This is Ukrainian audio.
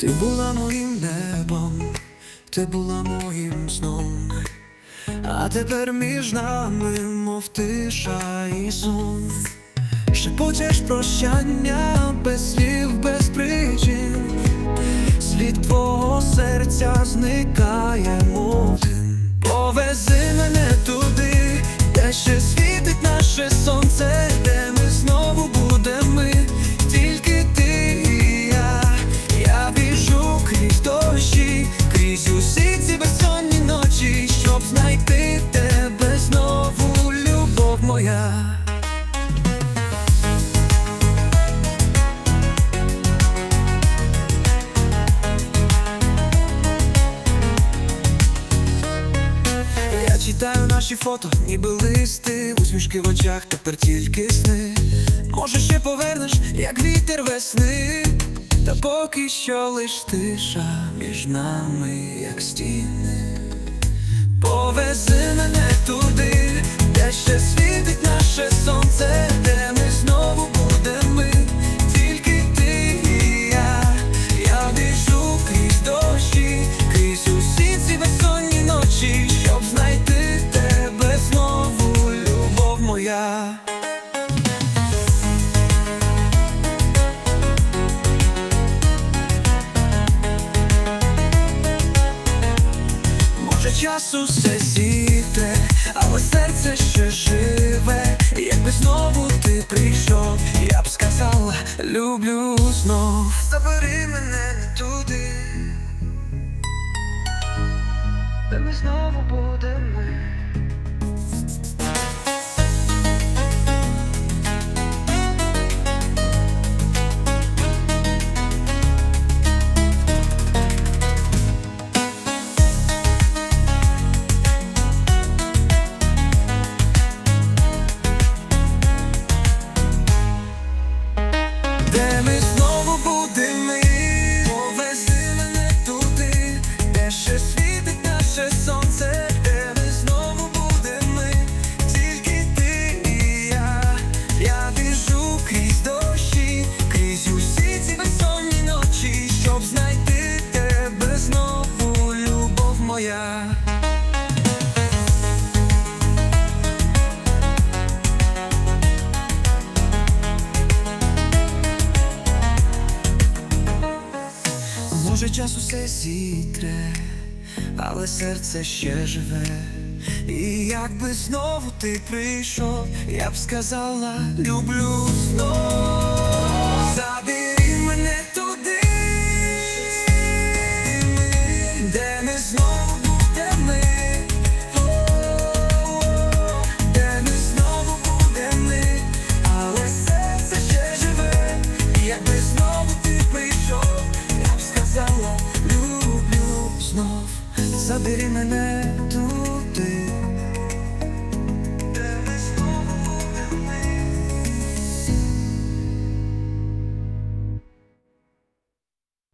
Ти була моїм небом, ти була моїм сном, а тепер між нами, мов тиша і сон. Шепочеш прощання без слів, усі ці безсонні ночі, щоб знайти тебе знову, любов моя. Я читаю наші фото, ніби листи, усмішки в очах, тепер тільки сни. Може, ще повернеш, як вітер весни, поки що лиш тиша між нами, як стіни. Повези Часу все зітре, але серце ще живе. Якби знову ти прийшов, я б сказала, люблю знов. Забери мене не туди, де ми знову будемо. Де ми знову будемо, повези мене туди, де ще світить наше сонце, де ми знову будемо, тільки ти і я, я біжу крізь дощі, крізь усі ці безсонні ночі, щоб знайти тебе знову, любов моя. Може час усе зітре, але серце ще живе. І якби знову ти прийшов, я б сказала, люблю знов. Знов, забери мене туди.